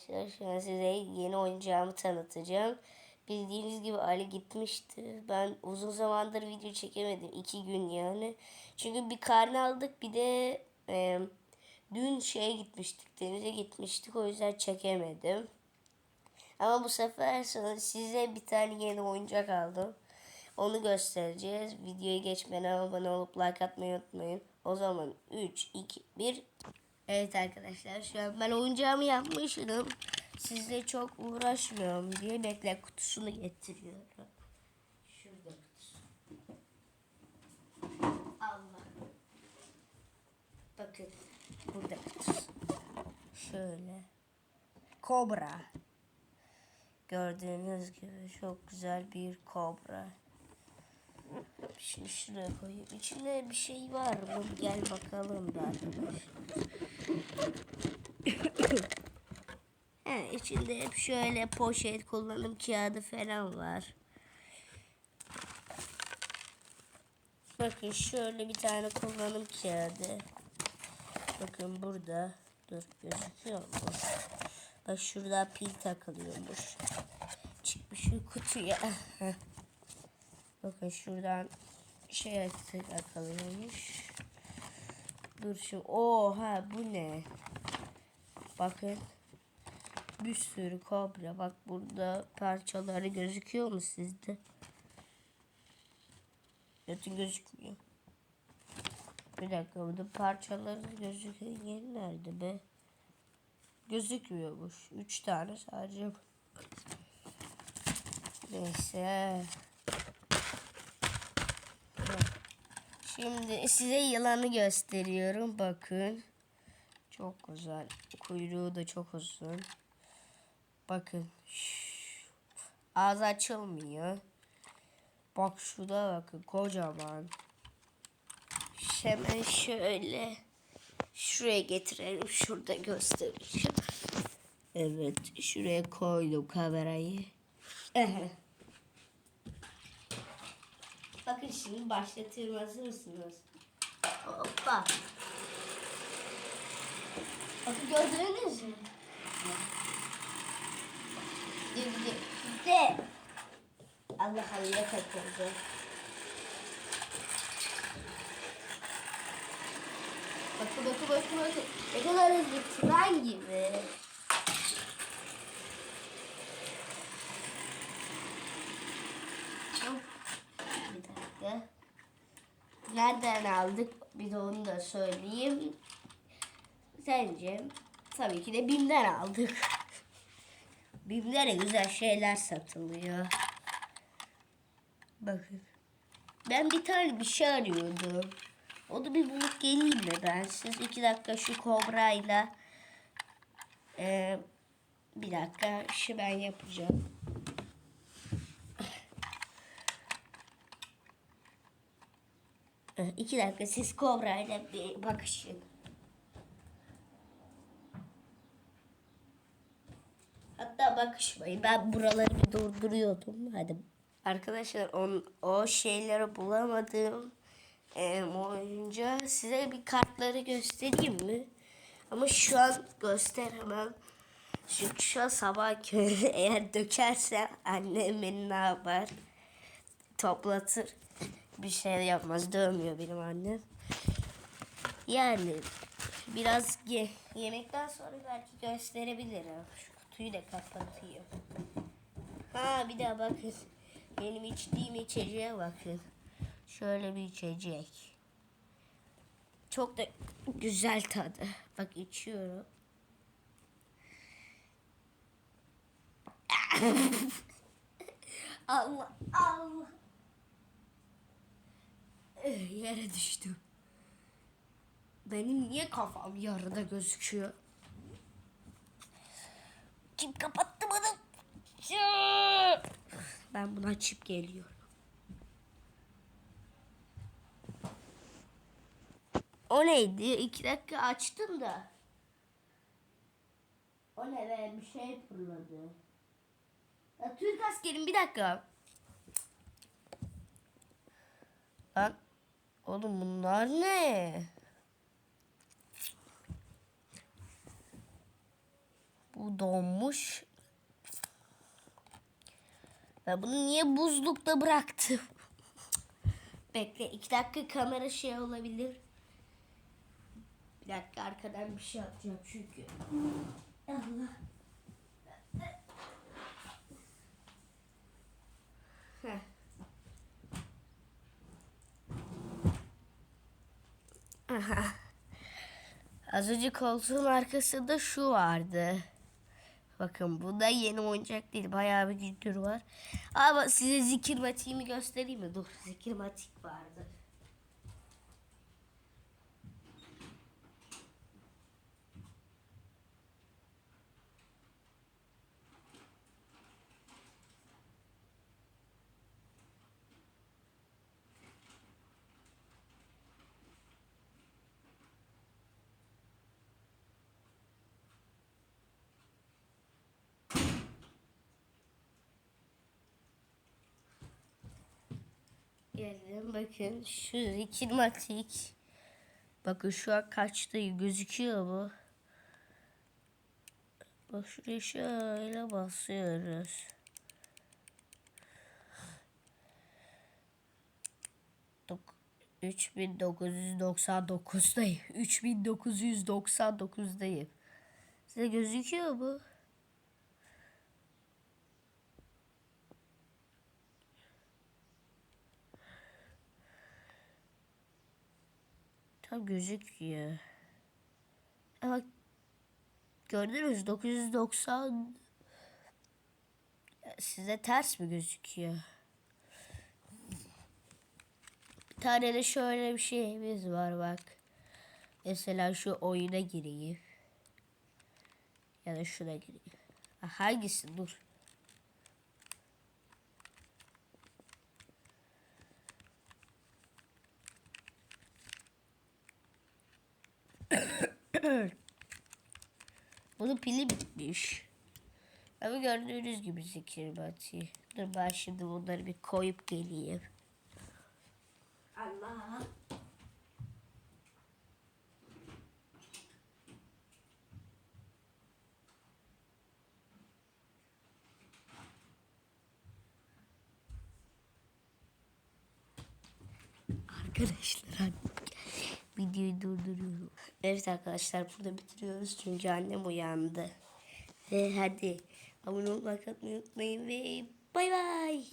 arkadaşlar. An size yeni oyuncağımı tanıtacağım. Bildiğiniz gibi Ali gitmişti. Ben uzun zamandır video çekemedim. iki gün yani. Çünkü bir karne aldık bir de e, dün şeye gitmiştik. Denize gitmiştik. O yüzden çekemedim. Ama bu sefer size bir tane yeni oyuncak aldım. Onu göstereceğiz. Videoya geçmeden abone olup like atmayı unutmayın. O zaman 3, 2, 1. Evet arkadaşlar şu an ben oyuncağımı yapmışım. Sizle çok uğraşmıyorum diye bekle kutusunu getiriyorum. Şurada. Allah. Bakın burada kutusu. Şöyle. Kobra. Gördüğünüz gibi çok güzel bir kobra. Şimdi şuraya koyayım. İçinde bir şey var mı? Gel bakalım da arkadaşlar. He, içinde hep şöyle poşet kullanım kağıdı falan var. Bakın şöyle bir tane kullanım kağıdı. Bakın burada. Dur gözüküyor mu? Bak şurada pil takılıyormuş. Çıkmış şu kutuya. Bakın şuradan şey takılıyormuş. Dur şu. Oha bu ne? Bakın. Bir sürü kobra. Bak burada parçaları gözüküyor mu sizde? Zaten gözükmüyor. Bir dakika burada parçaları gözüküyor. Yeri nerede be? Gözükmüyormuş. Üç tane sadece. Neyse. Şimdi size yılanı gösteriyorum. Bakın. Çok güzel. Kuyruğu da çok uzun. Bakın. Ağzı açılmıyor. Bak şurada bakın kocaman. Hemen şöyle şuraya getirelim. Şurada göstereceğim. Evet. Şuraya koydum kamerayı. Ehe. Bakın şimdi başlatıyorum. Hazır mısınız? Hoppa. Bakın gördünüz mü? Gitti. Allah Allah takıldı. Bakın bakın bakın bakın. Ne kadar hızlı tren gibi. Hop. Bir dakika. Nereden aldık? Bir onu da söyleyeyim. Sence? Tabii ki de BİM'den aldık. BİM'de de güzel şeyler satılıyor. Bakın. Ben bir tane bir şey arıyordum. O da bir bulup geleyim mi ben? Siz iki dakika şu kobrayla Ee, bir dakika şu ben yapacağım. İki dakika siz kobrayla bir bakışın. Hatta bakışmayın. Ben buraları bir durduruyordum. Hadi. Arkadaşlar on, o şeyleri bulamadım. Ee, oyunca size bir kartları göstereyim mi? Ama şu an gösteremem. Çünkü şu an sabah eğer dökerse annem beni ne yapar? Toplatır. Bir şey yapmaz. Dövmüyor benim annem. Yani biraz ye yemekten sonra belki gösterebilirim. Şu kutuyu da kapatayım. Ha bir daha bakın. Benim içtiğim içeceğe bakın. Şöyle bir içecek. Çok da güzel tadı. Bak içiyorum. Allah Allah. Eh, Yere düştüm. Benim niye kafam yarıda gözüküyor? Kim kapattı bunu? Ben bunu açıp geliyorum. O neydi? İki dakika açtım da. O ne be? Bir şey fırladı. Ya Türk askerim bir dakika. Lan. Oğlum bunlar ne? Bu donmuş. Ben bunu niye buzlukta bıraktım? Bekle iki dakika kamera şey olabilir. Bir dakika arkadan bir şey atacağım çünkü. Allah. Heh. Az önce koltuğun arkasında şu vardı. Bakın bu da yeni oyuncak değil. Bayağı bir gündür var. Ama size zikir matiğimi göstereyim mi? Dur zikir matik vardı. Geldim bakın şu zikir matik. Bakın şu an kaçtı gözüküyor bu. Bak şuraya şöyle basıyoruz. Dok 3999'dayım. 3999'dayım. Size gözüküyor mu? Tam gözüküyor. Ama gördünüz 990 size ters mi gözüküyor? Bir tane de şöyle bir şeyimiz var bak. Mesela şu oyuna gireyim. Ya da şuna gireyim. Ha, Hangisi? Dur. Bunun pili bitmiş. Ama gördüğünüz gibi zikir bati. Dur ben şimdi bunları bir koyup geleyim. Allah. Arkadaşlar videoyu durduruyorum. Evet arkadaşlar burada bitiriyoruz çünkü annem uyandı. Ve hadi abone olmayı unutmayın ve bay bay.